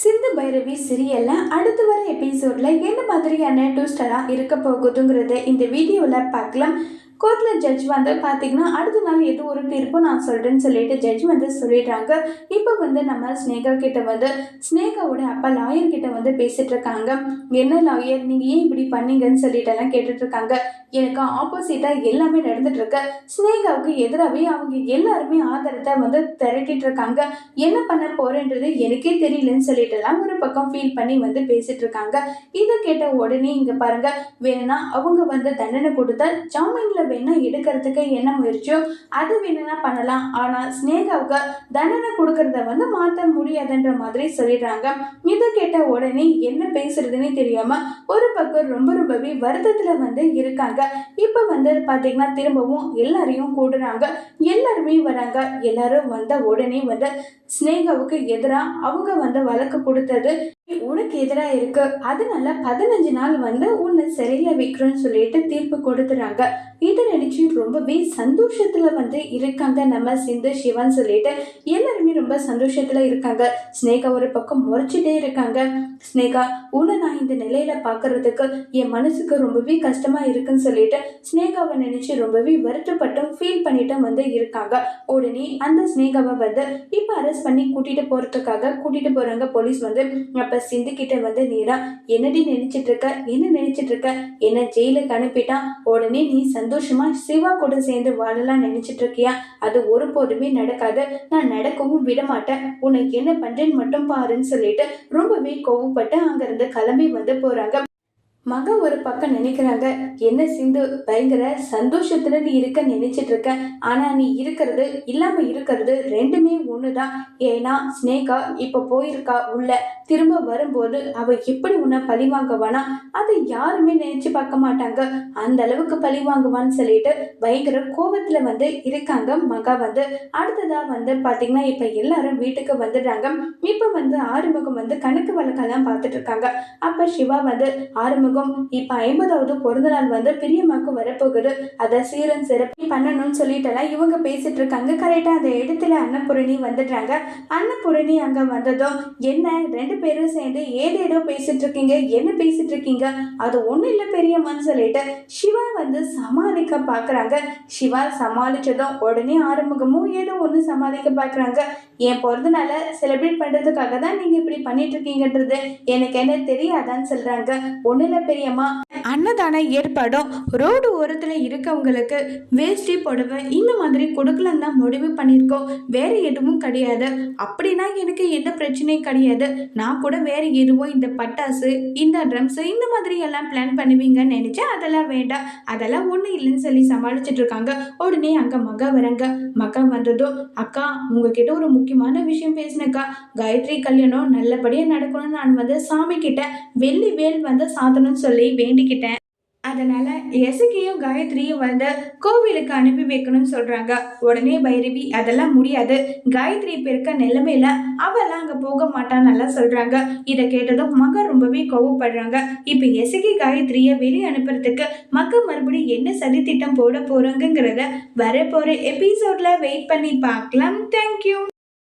சிந்து பைரவி சீரியல்ல அடுத்து வர எபிசோடில் என்ன மாதிரியான ட்விஸ்டராக இருக்க போகுதுங்கிறத இந்த வீடியோவில் பார்க்கலாம். கோர்ட்டில் ஜட்ஜ் வந்து பார்த்தீங்கன்னா அடுத்த நாள் எது ஒரு தீர்ப்பு நான் சொல்கிறேன்னு சொல்லிட்டு ஜட்ஜ் வந்து சொல்லிடுறாங்க. இப்போ வந்து நம்ம ஸ்னேகா கிட்ட வந்து ஸ்னேகாவோட அப்பா லாயர் கிட்ட வந்து பேசிட்டு இருக்காங்க. என்ன லாயர் நீங்கள் ஏன் இப்படி பண்ணீங்கன்னு சொல்லிட்டு எல்லாம் கேட்டுட்டு இருக்காங்க. எனக்கு ஆப்போசிட்டாக எல்லாமே நடந்துட்டு இருக்கு. ஸ்னேகாவுக்கு எதிராகவே அவங்க எல்லாருமே ஆதரத்தை வந்து திரட்டிட்டு இருக்காங்க. என்ன பண்ண போறேன்றது எனக்கே தெரியலன்னு சொல்லிட்டு எல்லாம் ஒரு பக்கம் ஃபீல் பண்ணி வந்து பேசிட்டு இருக்காங்க. இதை கேட்ட உடனே இங்க பாருங்க வேணும்னா அவங்க வந்து தண்டனை கொடுத்தா ஜாமீன்ல வேணா எடுக்கிறதுக்கு என்ன முயற்சியோ அது வேணும்னா பண்ணலாம். ஆனா ஸ்னேகாவுக்கு தண்டனை கொடுக்கறத வந்து மாற்ற முடியாதுன்ற மாதிரி சொல்லிடுறாங்க. இதை கேட்ட உடனே என்ன பேசுறதுன்னு தெரியாம ஒரு பக்கம் ரொம்ப ரொம்பவே வருத்தத்துல வந்து இருக்காங்க. இப்போ வந்து பாத்தீங்கன்னா திரும்பவும் எல்லாரையும் கூடுறாங்க. எல்லாருமே வராங்க. எல்லாரும் வந்த உடனே வந்து ஸ்னேகாவுக்கு எதிராக அவங்க வந்து வழக்கு கொடுத்தது உனக்கு எதிராக இருக்கு. அதனால பதினஞ்சு நாள் வந்து உன்னை சிறையில் வைக்கிறோன்னு சொல்லிட்டு தீர்ப்பு கொடுத்துறாங்க இதை நினைச்சு ரொம்பவே சந்தோஷத்துல வந்து இருக்காங்க நம்ம சிந்து சிவன் சொல்லிட்டு. எல்லாருமே ரொம்ப சந்தோஷத்துல இருக்காங்க. ஸ்னேகா ஒரு பக்கம் முறைச்சிட்டே இருக்காங்க. ஸ்னேகா உன்னை நான் இந்த நிலையில பாக்குறதுக்கு என் மனசுக்கு ரொம்பவே கஷ்டமா இருக்குன்னு சொல்லிட்டு ஸ்னேகாவை நினைச்சு ரொம்பவே வருத்தப்பட்டும் ஃபீல் பண்ணிட்டும் வந்து இருக்காங்க. உடனே அந்த ஸ்னேகாவை வந்து இப்போ அரெஸ்ட் பண்ணி கூட்டிட்டு போறதுக்காக கூட்டிட்டு போறாங்க போலீஸ் வந்து அப்ப சிந்து கிட்ட வந்து என்னடி நினைச்சிட்டு இருக்க என்ன நினைச்சிட்டு இருக்க என்ன ஜெயிலுக்கு அனுப்பிட்டான் உடனே நீ சந்தோஷமா சிவா கூட சேர்ந்து வாழலாம் நினைச்சிட்டு இருக்கியா அது ஒருபோதுமே நடக்காது. நான் நடக்கவும் விட மாட்டேன் உனக்கு என்ன பண்றேன்னு மட்டும் பாருன்னு சொல்லிட்டு ரொம்பவே கோவப்பட்டு அங்கிருந்து கிளம்பி வந்து போறாங்க. மக ஒரு பக்கம் நினைக்கிறாங்க என்ன சிந்து பயங்கர சந்தோஷத்துல நீ இருக்க நினைச்சிட்டு இருக்க. ஆனா நீ இருக்கிறது இல்லாம இருக்கிறது ரெண்டுமே ஒண்ணுதான். ஏன்னா ஸ்னேகா இப்ப போயிருக்கா உள்ள. திரும்ப வரும்போது அவ எப்படி உன்னை பழி வாங்குவானா? அதை யாருமே நினைச்சு பார்க்க மாட்டாங்க. அந்த அளவுக்கு பழி வாங்குவான்னு சொல்லிட்டு பயங்கர கோபத்துல வந்து இருக்காங்க மகா வந்து. அடுத்ததா வந்து பாத்தீங்கன்னா இப்ப எல்லாரும் வீட்டுக்கு வந்துடுறாங்க. இப்ப வந்து ஆறுமுகம் வந்து கணக்கு வழக்கெல்லாம் பார்த்துட்டு இருக்காங்க. அப்ப சிவா வந்து ஆறுமுகம் இப்ப ஐம்பதாவது பிறந்த நாள் வந்து பிரியமாக்கும் வரப்போகுது. அதை சீரன் சிறப்பி பண்ணணும்னு சொல்லிட்டெல்லாம் இவங்க பேசிட்டு இருக்காங்க. கரெக்டா அந்த இடத்துல அன்னபூரணி வந்துடுறாங்க. அன்னபூரணி அங்க வந்ததும் என்ன ரெண்டு பேரும் சேர்ந்து ஏதேதோ பேசிட்டு இருக்கீங்க. என்ன பேசிட்டு இருக்கீங்க? அது ஒண்ணும் இல்ல பெரியம்மான்னு சொல்லிட்டு சிவா வந்து சமாளிக்க பாக்குறாங்க. சிவா சமாளிச்சதும் உடனே ஆரம்பமும் ஏதோ ஒண்ணு சமாளிக்க பாக்குறாங்க. என் பிறந்தநாளை செலிப்ரேட் பண்றதுக்காக தான் நீங்க இப்படி பண்ணிட்டு இருக்கீங்கன்றது எனக்கு என்ன தெரியாதான்னு சொல்றாங்க. ஒண்ணுல பெரியம்மா அன்னதானம் ஏற்பாடும் ரோடு ஓரத்தில் இருக்கவங்களுக்கு வேஷ்டி புடவை இந்த மாதிரி கொடுக்கலன்னு தான் முடிவு பண்ணியிருக்கோம். வேறு எதுவும் கிடையாது. அப்படின்னா எனக்கு எந்த பிரச்சனையும் கிடையாது. நான் கூட வேறு எதுவும் இந்த பட்டாசு இந்த ட்ரம்ஸு இந்த மாதிரி எல்லாம் பிளான் பண்ணுவீங்கன்னு நினச்சேன் அதெல்லாம் வேண்டாம். அதெல்லாம் ஒன்றும் இல்லைன்னு சொல்லி சமாளிச்சுட்டு இருக்காங்க. உடனே அங்கே மக வரங்க. மக வந்ததும் அக்கா உங்ககிட்ட ஒரு முக்கியமான விஷயம் பேசினக்கா காயத்ரி கல்யாணம் நல்லபடியாக நடக்கணும்னு நான் வந்து சாமி கிட்ட வெள்ளி வேல் வந்து சாத்தணும்னு சொல்லி பண்ணிக்கிட்டேன் அதனால எசகியும் காயத்ரியும் வந்து கோவிலுக்கு அனுப்பி வைக்கணும்னு சொல்றாங்க. உடனே பைரவி அதெல்லாம் முடியாது. காயத்ரி இப்ப இருக்க நிலைமையில அவெல்லாம் அங்க போக மாட்டான்னு நல்லா சொல்றாங்க. இதை கேட்டதும் மக ரொம்பவே கோவப்படுறாங்க. இப்ப எசகி காயத்ரிய வெளியே அனுப்புறதுக்கு மக்க மறுபடியும் என்ன சதி திட்டம் போட போறாங்கிறத வரப்போற எபிசோட்ல வெயிட் பண்ணி பார்க்கலாம். தேங்க்யூ